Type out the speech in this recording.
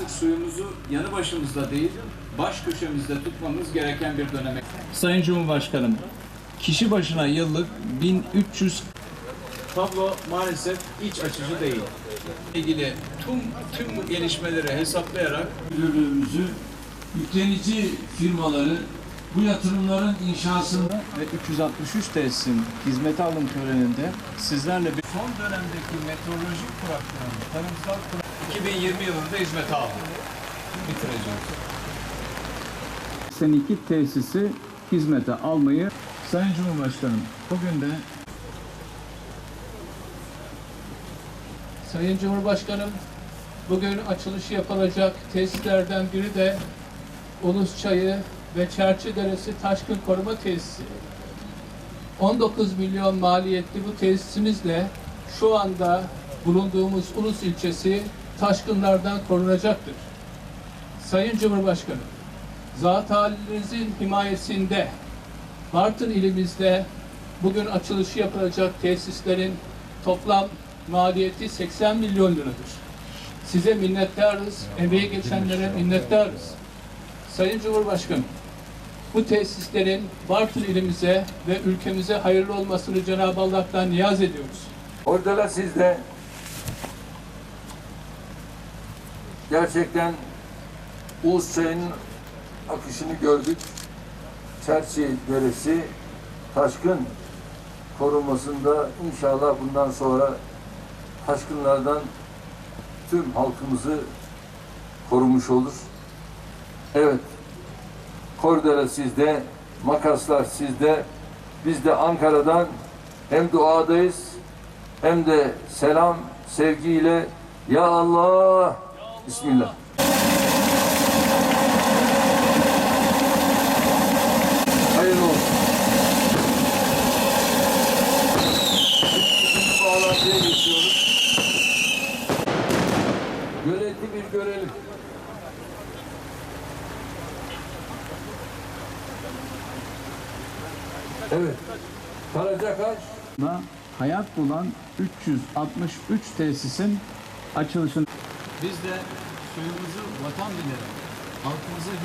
Artık suyumuzu yanı başımızda değil, baş köşemizde tutmamız gereken bir döneme. Sayın Cumhurbaşkanım, kişi başına yıllık 1300 tablo maalesef iç açıcı değil. ilgili tüm tüm gelişmeleri hesaplayarak müdürlüğümüzü yüklenici firmaları bu yatırımların inşasında ve 363 tesisin hizmete alım töreninde sizlerle bir son dönemdeki meteorolojik kuraklığı, tarımsal kuraklığı 2020 yılında hizmete aldık. Bitireceğiz. 82 tesisi hizmete almayı Sayın Cumhurbaşkanım bugün de Sayın Cumhurbaşkanım, bugün açılışı yapılacak tesislerden biri de Ulus Çayı ve Çerçi Deresi Taşkın Koruma Tesisi. 19 milyon maliyetli bu tesisimizle şu anda bulunduğumuz Ulus ilçesi taşkınlardan korunacaktır. Sayın Cumhurbaşkanım, zat himayesinde Bartın ilimizde bugün açılışı yapılacak tesislerin toplam maliyeti 80 milyon liradır. Size minnettarız, emeği geçenlere minnettarız. Sayın Cumhurbaşkanım, bu tesislerin Bartın ilimize ve ülkemize hayırlı olmasını Cenab-ı Allah'tan niyaz ediyoruz. Orada da siz de gerçekten Ulus Çayı'nın akışını gördük. Çerçi Deresi taşkın korunmasında inşallah bundan sonra taşkınlardan tüm halkımızı korumuş olur. Evet, Kordela sizde, makaslar sizde. Biz de Ankara'dan hem duadayız hem de selam, sevgiyle Ya Allah, Bismillah. Hayırlı olsun. Bağlantıya geçiyoruz. Göleti bir görelim. Evet. Karacakaş. hayat bulan 363 tesisin açılışını biz de suyumuzu vatan bilerek halkımıza hizmet